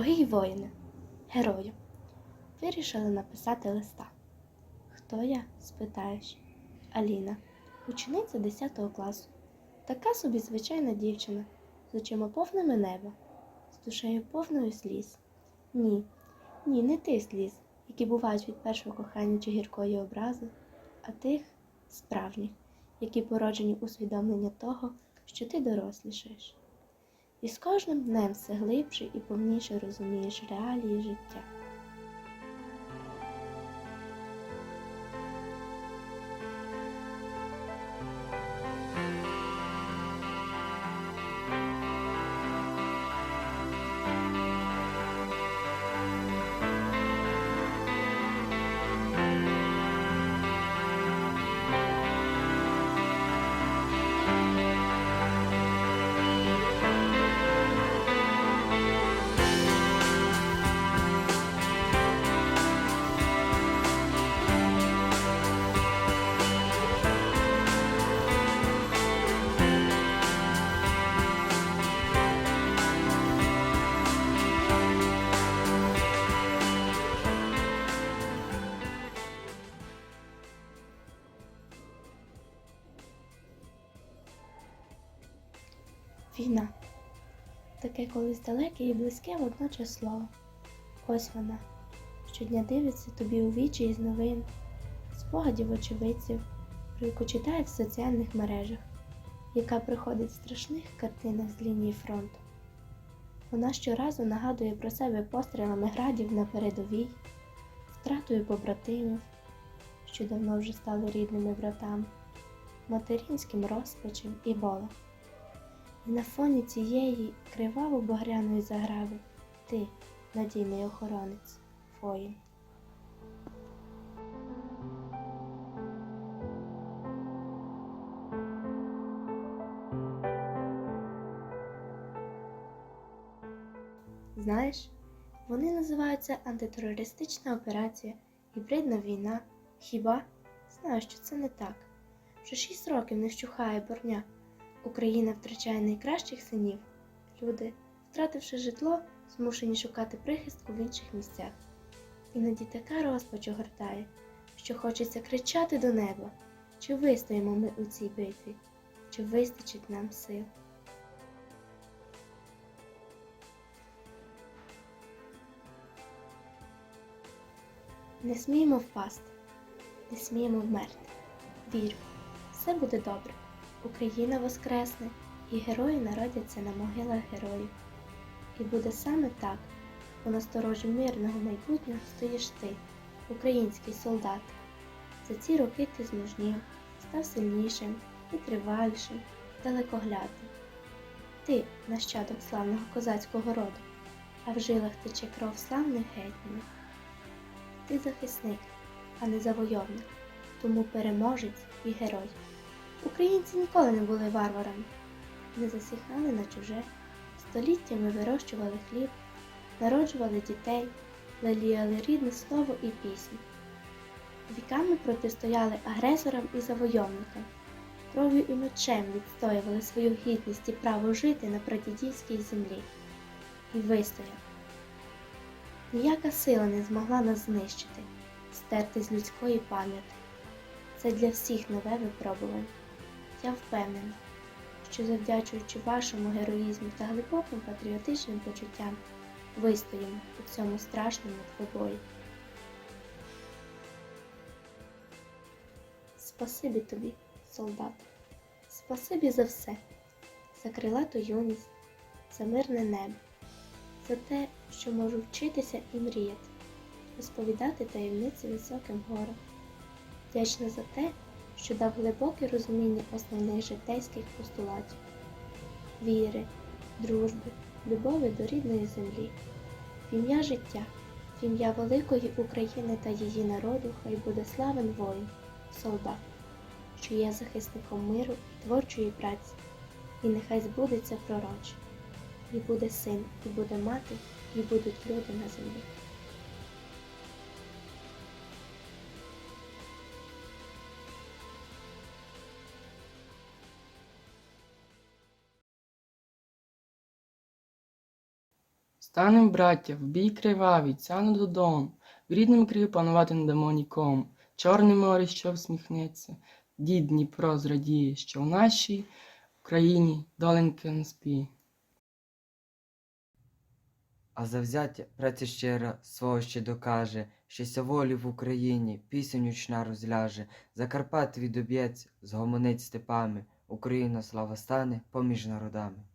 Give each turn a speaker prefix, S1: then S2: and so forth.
S1: Дорогий воїне, герою, вирішили написати листа. Хто я? спитаєш. Аліна, учениця 10 класу. Така собі звичайна дівчина, з очима повними неба, з душею повною сліз. Ні, ні, не тих сліз, які бувають від першого кохання чи гіркої образи, а тих справжніх, які породжені усвідомлення того, що ти дорослішаєш. І з кожним днем все глибше і повніше розумієш реалії життя. Війна. Таке колись далеке і близьке водночас слово. Ось вона. Щодня дивиться тобі у вічі із новин, спогадів очевидців, про яку читає в соціальних мережах, яка приходить в страшних картинах з лінії фронту. Вона щоразу нагадує про себе пострілами градів на передовій, втратою побратимів, що давно вже стали рідними братами, материнським розпачем і болем. І на фоні цієї криваво-багряної заграви ти, надійний охоронець, воїн. Знаєш, вони називаються антитерористична операція, гібридна війна. Хіба? Знаю, що це не так. Вже шість років не вщухає борня. Україна втрачає найкращих синів. Люди, втративши житло, змушені шукати прихистку в інших місцях. Іноді така розпач огортає, що хочеться кричати до неба, чи вистоїмо ми у цій битві, чи вистачить нам сил. Не сміємо впасти, не сміємо вмерти. Вірю, все буде добре. Україна воскресне, і герої народяться на могилах героїв. І буде саме так, бо на сторожі мирного майбутнього стоїш ти, український солдат. За ці роки ти змужнів, став сильнішим, витривалішим, далекоглядним. Ти нащадок славного козацького роду, а в жилах тече кров славних гетьманів. Ти захисник, а не завойовник, тому переможець і герой. Українці ніколи не були варварами, не засіхали на чуже, століттями вирощували хліб, народжували дітей, леліяли рідне слово і пісню. Віками протистояли агресорам і завойовникам, кров'ю і мечем відстоювали свою гідність і право жити на прадідівській землі. І вистояли. Ніяка сила не змогла нас знищити, стерти з людської пам'яті. Це для всіх нове випробування. Я впевнена, що завдячуючи вашому героїзму та глибоким патріотичним почуттям, вистоїмо у цьому страшному двобої. Спасибі тобі, солдат, спасибі за все, за крилату юність, за мирне небо, за те, що можу вчитися і мріяти, розповідати таємниці високим горам. Вдячна за те, що дав глибоке розуміння основних житейських постулатів віри, дружби, любові до рідної землі, в ім'я життя, в ім'я великої України та її народу хай буде славен воїн, солдат, що є захисником миру і творчої праці, і нехай збудеться пророче, і буде син, і буде мати, і будуть люди на землі.
S2: Станем, браття, в бій кривавий, цяну додому, в рідному краю панувати не дамо нікому. Чорне море, що всміхнеться, дід Дніпро зрадіє, що в нашій Україні доленька не спіє.
S3: А завзяття праця щира свого ще докаже, щастя волі в Україні, пісень учна розляже, Закарпат відоб'ється, згомонить степами, Україна слава стане поміж народами.